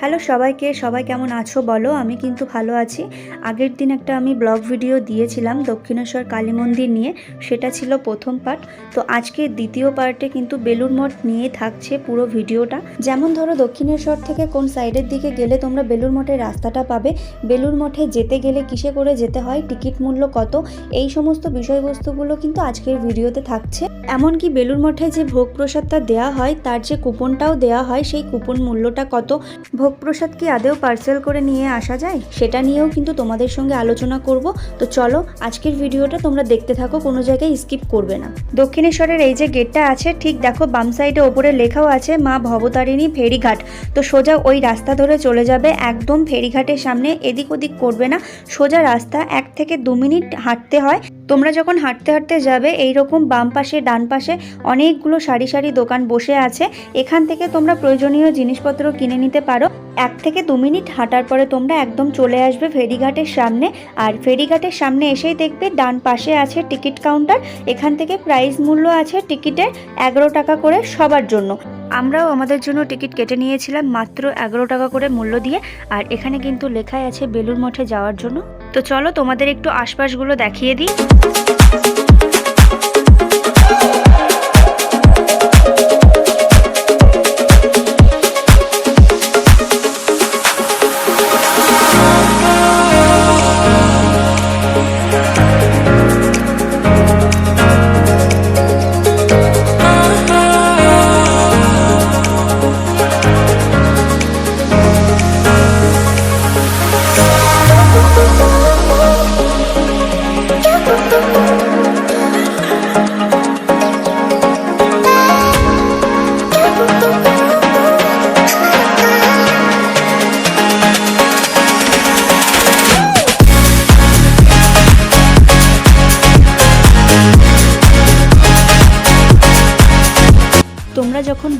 Hello সবাইকে, সবাই কেমন আছো বলো? আমি কিন্তু ভালো আছি। আগের দিন একটা আমি ব্লগ ভিডিও দিয়েছিলাম দক্ষিণেশ্বর কালী মন্দির নিয়ে, সেটা ছিল প্রথম পার্ট। তো আজকে দ্বিতীয় পার্টে কিন্তু বেলুর মঠ নিয়ে থাকছে পুরো ভিডিওটা। যেমন ধরো দক্ষিণেশ্বর থেকে কোন সাইডের দিকে গেলে তোমরা বেলুর মঠের রাস্তাটা পাবে। বেলুর মঠে যেতে গেলে কিসে করে যেতে হয়, টিকিট মূল্য কত, এই সমস্ত বিষয়বস্তুগুলো কিন্তু আজকের ভিডিওতে থাকছে। এমনকি বেলুর মঠে যে ভোগ প্রসাদটা দেওয়া হয়, তার যে কুপনটাও দেওয়া হয়, সেই কুপন মূল্যটা কত ভোগ প্রসাদ কি আদেও পার্সেল করে নিয়ে আসা যায়? সেটা নিয়েও কিন্তু তোমাদের সঙ্গে আলোচনা করব। তো চলো, আজকের ভিডিওটা তোমরা দেখতে থাকো, কোনো জায়গায় স্কিপ করবে না। দক্ষিণেশ্বরের এই যে গেটটা আছে, ঠিক দেখো বাম সাইডে ওপরে লেখাও আছে, মা ভবতারিণী ফেরিঘাট। তো সোজা ওই রাস্তা ধরে চলে যাবে, একদম ফেরিঘাটের সামনে, এদিক ওদিক করবে না। সোজা রাস্তা এক থেকে দু মিনিট হাঁটতে হয়। তোমরা যখন হাঁটতে হাঁটতে যাবে এই রকম বাম পাশে, ডান পাশে অনেকগুলো সারি সারি দোকান বসে আছে। এখান থেকে তোমরা প্রয়োজনীয় জিনিসপত্র কিনে নিতে পারো, এক থেকে দু মিনিট হাঁটার পরে তোমরা একদম চলে আসবে ফেরিঘাটের সামনে। আর ফেরিঘাটের সামনে এসেই দেখবে ডান পাশে আছে টিকিট কাউন্টার, এখান থেকে প্রাইস মূল্য আছে টিকিটের এগারো টাকা করে সবার জন্য। আমরাও আমাদের জন্য টিকিট কেটে নিয়েছিলাম মাত্র এগারো টাকা করে মূল্য দিয়ে, আর এখানে কিন্তু লেখাই আছে বেলুর মঠে যাওয়ার জন্য। তো চলো তোমাদের একটু আশপাশগুলো দেখিয়ে দিই।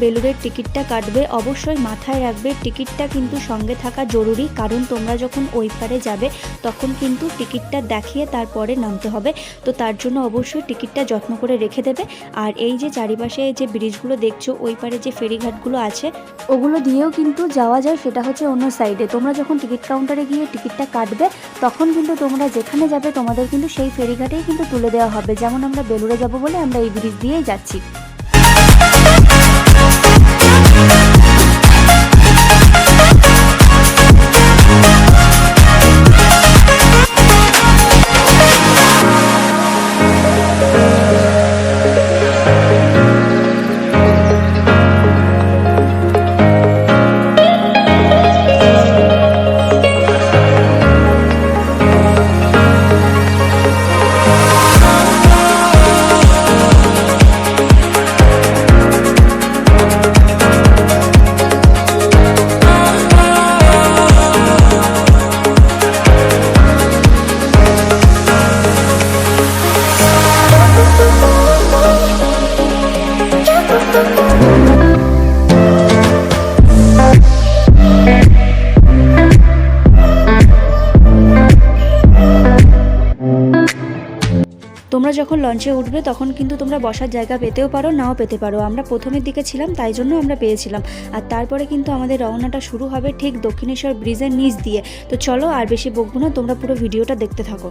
বেলুরের টিকিটটা কাটবে, অবশ্যই মাথায় রাখবে, টিকিটটা কিন্তু সঙ্গে থাকা জরুরি, কারণ তোমরা যখন ওই পারে যাবে, তখন কিন্তু টিকিটটা দেখিয়ে তারপরে নামতে হবে। তো তার জন্য অবশ্যই টিকিটটা যত্ন করে রেখে দেবে। আর এই যে চারিপাশে যে ব্রিজগুলো দেখছ ওই পারে যে ফেরিঘাটগুলো আছে, ওগুলো দিয়েও কিন্তু যাওয়া যায়, সেটা হচ্ছে অন্য সাইডে। তোমরা যখন টিকিট কাউন্টারে গিয়ে টিকিটটা কাটবে, তখন কিন্তু তোমরা যেখানে যাবে, তোমাদের কিন্তু সেই ফেরিঘাটেই কিন্তু তুলে দেওয়া হবে। যেমন আমরা বেলুড়ে যাব বলে আমরা এই ব্রিজ দিয়েই যাচ্ছি। যখন লঞ্চে উঠবে, তখন কিন্তু তোমরা বসার জায়গা পেতেও পারো, নাও পেতে পারো। আমরা প্রথমের দিকে ছিলাম, তাই জন্য আমরা পেয়েছিলাম। আর তারপরে কিন্তু আমাদের রওনাটা শুরু হবে ঠিক দক্ষিণেশ্বর ব্রিজের নিচ দিয়ে। তো চলো আর বেশি বকবো না, তোমরা পুরো ভিডিওটা দেখতে থাকো।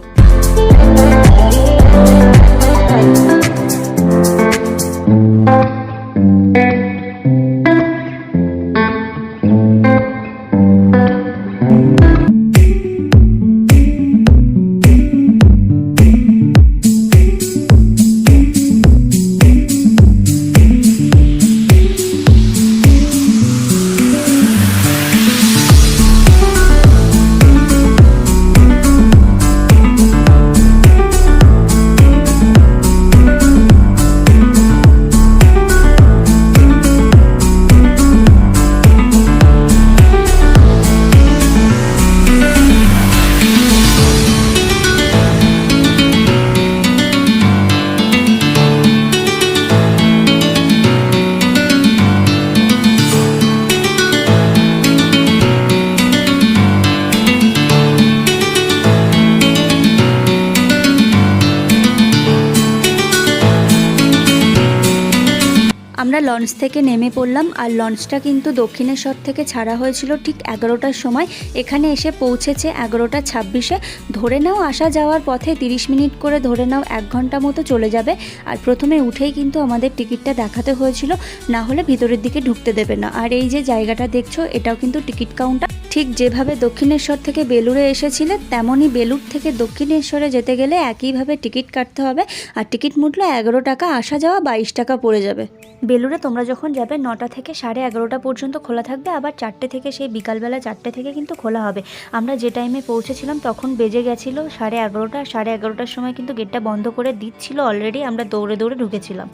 আমরা লঞ্চ থেকে নেমে পড়লাম আর লঞ্চটা কিন্তু দক্ষিণেশ্বর থেকে ছাড়া হয়েছিল ঠিক এগারোটার সময়। এখানে এসে পৌঁছেছে এগারোটা ছাব্বিশে। ধরে নাও আসা যাওয়ার পথে তিরিশ মিনিট করে ধরে নাও এক ঘণ্টা মতো চলে যাবে। আর প্রথমে উঠেই কিন্তু আমাদের টিকিটটা দেখাতে হয়েছিল। না হলে ভিতরের দিকে ঢুকতে দেবে না। আর এই যে জায়গাটা দেখছ, এটাও কিন্তু টিকিট কাউন্টার। ঠিক যেভাবে দক্ষিণেশ্বর থেকে বেলুড়ে এসেছিলে, তেমনই বেলুড় থেকে দক্ষিণেশ্বরে যেতে গেলে একইভাবে টিকিট কাটতে হবে। আর টিকিট মূল্য এগারো টাকা আসা যাওয়া, বাইশ টাকা পড়ে যাবে। বেলুড়ে তোমরা যখন যাবে, নটা থেকে সাড়ে এগারোটা পর্যন্ত খোলা থাকবে। আবার চারটে থেকে সেই বিকালবেলা চারটে থেকে কিন্তু খোলা হবে। আমরা যে টাইমে পৌঁছেছিলাম, তখন বেজে গেছিল সাড়ে এগারোটা। সাড়ে এগারোটার সময় কিন্তু গেটটা বন্ধ করে দিচ্ছিল অলরেডি। আমরা দৌড়ে দৌড়ে ঢুকেছিলাম।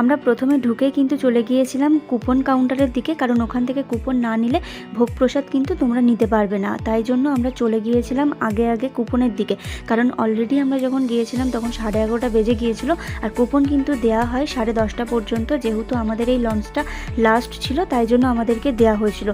আমরা প্রথমে ঢুকেই কিন্তু চলে গিয়েছিলাম কুপন কাউন্টারের দিকে, কারণ ওখান থেকে কুপন না নিলে ভোগ প্রসাদ কিন্তু তোমরা নিতে পারবে না। তাই জন্য আমরা চলে গিয়েছিলাম আগে আগে কুপনের দিকে। কারণ অলরেডি আমরা যখন গিয়েছিলাম তখন সাড়ে এগারোটা বেজে গিয়েছিল আর কুপন কিন্তু দেওয়া হয় সাড়ে দশটা পর্যন্ত, যেহেতু আমাদের এই লঞ্চটা লাস্ট ছিল, তাই জন্য আমাদেরকে দেওয়া হয়েছিল।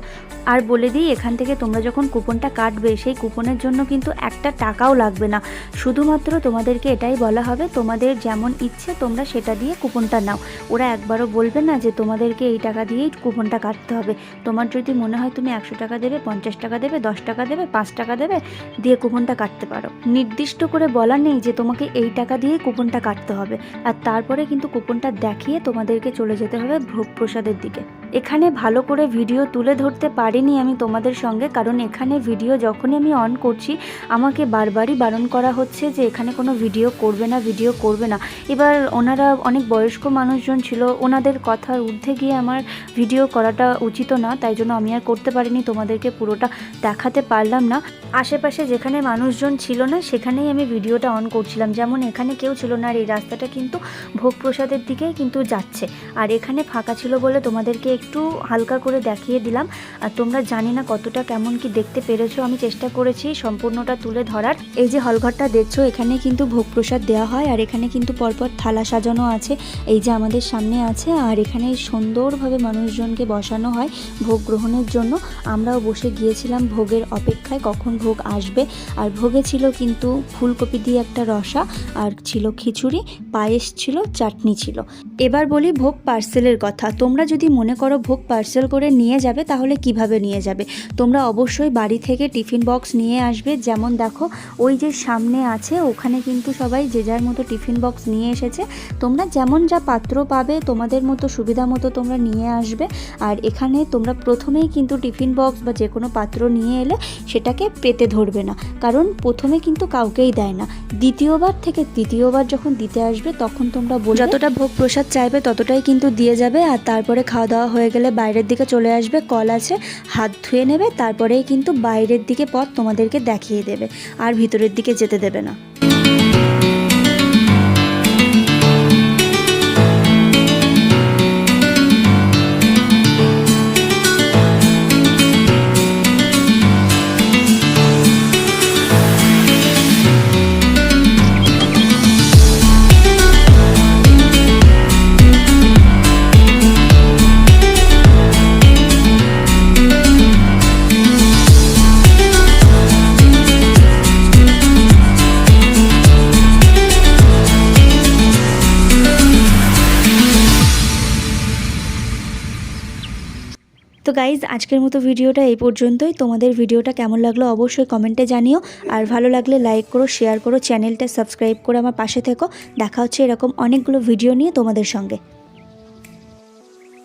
আর বলে দিই, এখান থেকে তোমরা যখন কুপনটা কাটবে, সেই কুপনের জন্য কিন্তু একটা টাকাও লাগবে না। শুধুমাত্র তোমাদেরকে এটাই বলা হবে, তোমাদের যেমন ইচ্ছে তোমরা সেটা দিয়ে কুপনটা নাও। ওরা একবারও বলবে না যে তোমাদেরকে এই টাকা দিয়েই কুপনটা কাটতে হবে। তোমার যদি মনে হয় তুমি একশো টাকা দেবে, পঞ্চাশ টাকা দেবে, দশ টাকা দেবে, পাঁচ টাকা দেবে, দিয়ে কুপনটা কাটতে পারো। নির্দিষ্ট করে বলা নেই যে তোমাকে এই টাকা দিয়েই কুপনটা কাটতে হবে। আর তারপরে কিন্তু কুপনটা দেখিয়ে তোমাদেরকে চলে যেতে হবে ভোগ প্রসাদের দিকে। এখানে ভালো করে ভিডিও তুলে ধরতে পারিনি আমি তোমাদের সঙ্গে, কারণ এখানে ভিডিও যখনই আমি অন করছি, আমাকে বারবারই বারণ করা হচ্ছে যে এখানে কোনো ভিডিও করবে না, ভিডিও করবে না। এবার ওনারা অনেক বয়স্ক মানুষজন ছিল, ওনাদের কথার ঊর্ধ্বে গিয়ে আমার ভিডিও করাটা উচিত না, তাই জন্য আমি আর করতে পারিনি, তোমাদেরকে পুরোটা দেখাতে পারলাম না। আশেপাশে যেখানে মানুষজন ছিল না, সেখানেই আমি ভিডিওটা অন করছিলাম। যেমন এখানে কেউ ছিল না আর এই রাস্তাটা কিন্তু ভোগ প্রসাদের দিকেই কিন্তু যাচ্ছে। আর এখানে ফাঁকা ছিল বলে তোমাদেরকে একটু হালকা করে দেখিয়ে দিলাম। আর তোমরা জানি না কতটা কেমন কি দেখতে পেরেছ, আমি চেষ্টা করেছি সম্পূর্ণটা তুলে ধরার। এই যে হলঘরটা দেখছ, এখানে কিন্তু ভোগ প্রসাদ দেওয়া হয়, আর এখানে কিন্তু পরপর থালা সাজানো আছে। এই যে আমাদের সামনে আছে আর এখানে সুন্দরভাবে মানুষজনকে বসানো হয় ভোগ গ্রহণের জন্য। আমরাও বসে গিয়েছিলাম ভোগের অপেক্ষায় কখন ভোগ আসবে। আর ভোগে ছিল কিন্তু ফুলকপি দিয়ে একটা রসা আর ছিল খিচুড়ি, পায়েস ছিল, চাটনি ছিল। এবার বলি ভোগ পার্সেলের কথা। তোমরা যদি মনে করো ভোগ পার্সেল করে নিয়ে যাবে, তাহলে কীভাবে নিয়ে যাবে? তোমরা অবশ্যই বাড়ি থেকে টিফিন বক্স নিয়ে আসবে। যেমন দেখো, ওই যে সামনে আছে, ওখানে কিন্তু সবাই যে যার মতো টিফিন বক্স নিয়ে এসেছে। তোমরা যেমন যা পাত্র পাবে, তোমাদের মতো সুবিধা মতো তোমরা নিয়ে আসবে। আর এখানে তোমরা প্রথমেই কিন্তু টিফিন বক্স বা যে কোনো পাত্র নিয়ে এলে সেটাকে পেতে ধরবে না। কারণ প্রথমে কিন্তু কাউকেই দেয় না। দ্বিতীয়বার থেকে তৃতীয়বার যখন দিতে আসবে, তখন তোমরা যতটা ভোগ প্রসাদ চাইবে ততটাই কিন্তু দিয়ে যাবে আর তারপরে খাওয়া দাওয়া হয়ে গেলে বাইরের দিকে চলে আসবে, কল আছে, হাত ধুয়ে নেবে, তারপরেই কিন্তু বাইরের দিকে পথ তোমাদেরকে দেখিয়ে দেবে, আর ভিতরের দিকে যেতে দেবে না। তো গাইজ আজকের মতো ভিডিওটা এই পর্যন্তই। তোমাদের ভিডিওটা কেমন লাগল অবশ্যই কমেন্টে জানিও। আর ভালো লাগলে লাইক করো শেয়ার করো চ্যানেলটা সাবস্ক্রাইব করে আমার পাশে থেকো। দেখা হচ্ছে এরকম অনেকগুলো ভিডিও নিয়ে তোমাদের সঙ্গে।